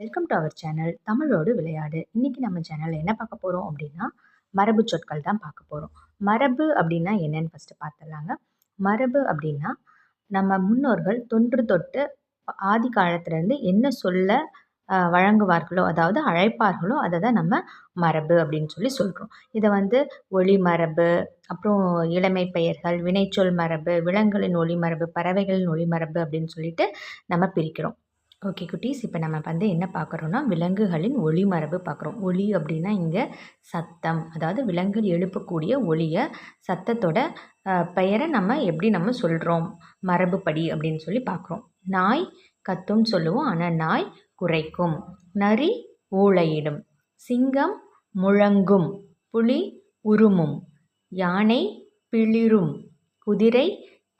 Welcome to our channel தமிழோடு விளையாடு. இன்றைக்கி நம்ம சேனலில் என்ன பார்க்க போகிறோம் அப்படின்னா மரபு சொற்கள் தான் பார்க்க போகிறோம் மரபு அப்படின்னா என்னன்னு ஃபஸ்ட்டு பார்த்துடலாங்க. மரபு அப்படின்னா நம்ம முன்னோர்கள் தொன்று தொட்டு ஆதி காலத்துலேருந்து என்ன சொல்ல வழங்குவார்களோ அதாவது அழைப்பார்களோ அதை தான் நம்ம மரபு அப்படின்னு சொல்லி சொல்கிறோம் இதை வந்து ஒளி மரபு அப்புறம் இளமை பெயர்கள் வினைச்சொல் மரபு விலங்குகளின் ஒளி மரபு பறவைகளின் ஒளி மரபு அப்படின்னு சொல்லிட்டு நம்ம பிரிக்கிறோம். ஓகே குட்டீஸ் இப்போ நம்ம வந்து என்ன பார்க்குறோன்னா விலங்குகளின் ஒளி மரபு பார்க்குறோம் ஒளி அப்படின்னா இங்கே சத்தம் அதாவது விலங்குகள் எழுப்பக்கூடிய ஒளியை சத்தத்தோட பெயரை நம்ம எப்படி நம்ம சொல்கிறோம் மரபுப்படி அப்படின்னு சொல்லி பார்க்குறோம் நாய் கத்தும்னு சொல்லுவோம் ஆனால் நாய் குறைக்கும். நரி ஊழையிடும். சிங்கம் முழங்கும். புலி உருமும். யானை பிளிரும். குதிரை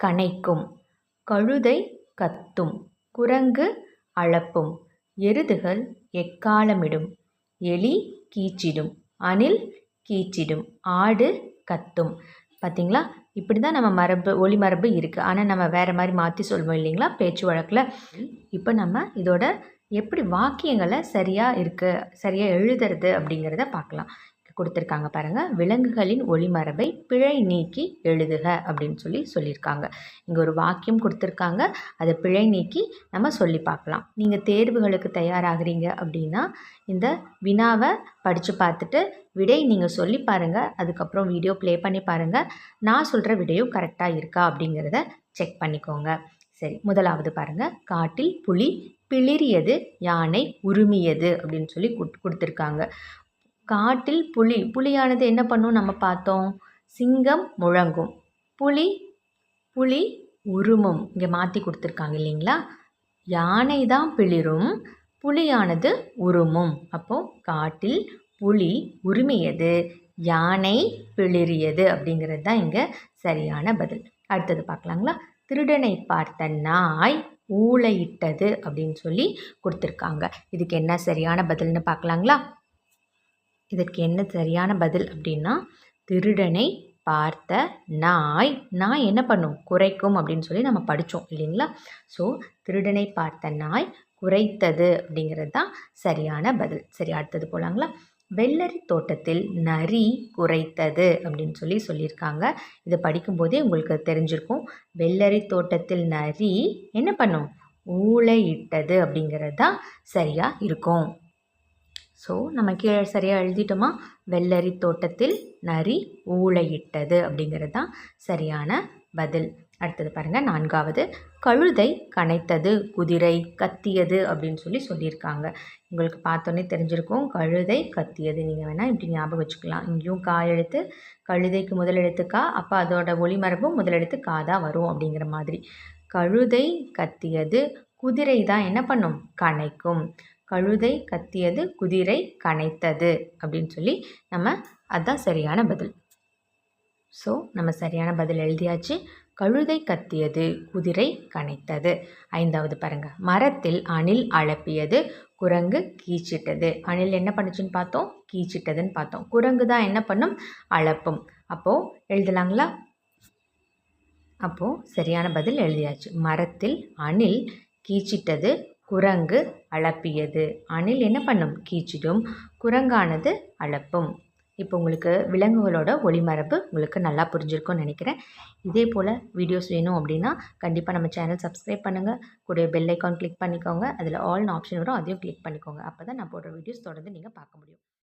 கனைக்கும் கழுதை கத்தும். குரங்கு அளப்பும். எருதுகள் எக்காலமிடும். எலி கீச்சிடும் அணில் கீச்சிடும் ஆடு கத்தும். பார்த்திங்களா இப்படி தான் நம்ம மரபு ஒளி மரபு இருக்குது ஆனால் நம்ம வேறு மாதிரி மாற்றி சொல்வோம் இல்லைங்களா? பேச்சு வழக்கில். இப்போ நம்ம இதோட எப்படி வாக்கியங்களை சரியாக இருக்குது சரியாக எழுதுறது அப்படிங்கிறத பார்க்கலாம். கொடுத்துருக்காங்க பாருங்கள் விலங்குகளின் ஒளிமரபை பிழை நீக்கி எழுதுக அப்படின்னு சொல்லி சொல்லியிருக்காங்க. இங்கே ஒரு வாக்கியம் கொடுத்துருக்காங்க. அதை பிழை நீக்கி நம்ம சொல்லி பார்க்கலாம். நீங்கள் தேர்வுகளுக்கு தயாராகிறீங்க அப்படின்னா இந்த வினாவை படித்து பார்த்துட்டு விடை நீங்கள் சொல்லி பாருங்கள் அதுக்கப்புறம் வீடியோ ப்ளே பண்ணி பாருங்கள் நான் சொல்கிற விடையும் கரெக்டாக இருக்கா அப்படிங்கிறத செக் பண்ணிக்கோங்க. சரி முதலாவது பாருங்கள் காட்டில் புலி பிளிரியது யானை உருமியது அப்படின்னு சொல்லி கொடுத்துருக்காங்க. காட்டில் புலி. புலியானது என்ன பண்ணும்? நம்ம பார்த்தோம். சிங்கம் முழங்கும். புலி புலி உருமும். இங்கே மாற்றி கொடுத்துருக்காங்க இல்லைங்களா? யானை தான் பிளிரும் புலியானது உருமும். அப்போது காட்டில் புலி உரிமையது யானை பிளிரியது அப்படிங்கிறது தான் இங்கே சரியான பதில். அடுத்தது பார்க்கலாங்களா? திருடனை பார்த்த நாய் ஊழையிட்டது அப்படின்னு சொல்லி கொடுத்துருக்காங்க. இதுக்கு என்ன சரியான பதில்னு பார்க்கலாங்களா? இதற்கு என்ன சரியான பதில் அப்படின்னா திருடனை பார்த்த நாய் நாய் என்ன பண்ணும்? குறைக்கும் அப்படின்னு சொல்லி நம்ம படித்தோம் இல்லைங்களா? ஸோ திருடனை பார்த்த நாய் குறைத்தது அப்படிங்கிறது தான் சரியான பதில். சரி அடுத்தது போகலாங்களா வெள்ளரி தோட்டத்தில் நரி குறைத்தது அப்படின்னு சொல்லி சொல்லியிருக்காங்க. இதை படிக்கும்போதே உங்களுக்கு தெரிஞ்சிருக்கும். வெள்ளரி தோட்டத்தில் நரி என்ன பண்ணும்? ஊழையிட்டது அப்படிங்கிறது தான் சரியாக இருக்கும். ஸோ நம்ம கீழே சரியாக எழுதிட்டோமா? வெள்ளரி தோட்டத்தில் நரி ஊழையிட்டது அப்படிங்கிறது தான் சரியான பதில். அடுத்தது பாருங்கள் நான்காவது. கழுதை கனைத்தது குதிரை கத்தியது அப்படின்னு சொல்லி சொல்லியிருக்காங்க. உங்களுக்கு பார்த்தோன்னே தெரிஞ்சிருக்கும் கழுதை கத்தியது. நீங்கள் வேணால் இப்படி ஞாபகம் வச்சுக்கலாம். இங்கேயும் கா எழுத்து கழுதைக்கு முதல் எழுத்து கா அப்போ அதோட ஒளிமரபும் முதல் எழுத்து கா தான் வரும் அப்படிங்கிற மாதிரி. கழுதை கத்தியது குதிரை தான் என்ன பண்ணும்? கனைக்கும். கழுதை கத்தியது குதிரை கனைத்தது அப்படின்னு சொல்லி நம்ம அதுதான் சரியான பதில். ஸோ நம்ம சரியான பதில் எழுதியாச்சு. கழுதை கத்தியது குதிரை கனைத்தது. ஐந்தாவது பாருங்கள் மரத்தில் அணில் அழப்பியது குரங்கு கீச்சிட்டது. அணில் என்ன பண்ணுச்சுன்னு பார்த்தோம்? கீச்சிட்டதுன்னு பார்த்தோம். குரங்கு தான் என்ன பண்ணும்? அழப்பும் அப்போது எழுதலாங்களா? அப்போது சரியான பதில் எழுதியாச்சு. மரத்தில் அணில் கீச்சிட்டது குரங்கு அளப்பியது. அணில் என்ன பண்ணும்? கீச்சிடும். குரங்கானது அளப்பும். இப்போ உங்களுக்கு விலங்குகளோட ஒளிமரபு உங்களுக்கு நல்லா புரிஞ்சிருக்கும்னு நினைக்கிறேன். இதே போல் வீடியோஸ் வேணும் அப்படின்னா கண்டிப்பாக நம்ம சேனல் சப்ஸ்கிரைப் பண்ணுங்கள் கூட பெல் ஐக்கான் கிளிக் பண்ணிக்கோங்க. அதில் ஆல்னு ஆப்ஷன் வரும். அதையும் கிளிக் பண்ணிக்கோங்க. அப்போ தான் நான் போடுற வீடியோஸ் தொடர்ந்து நீங்கள் பார்க்க முடியும்.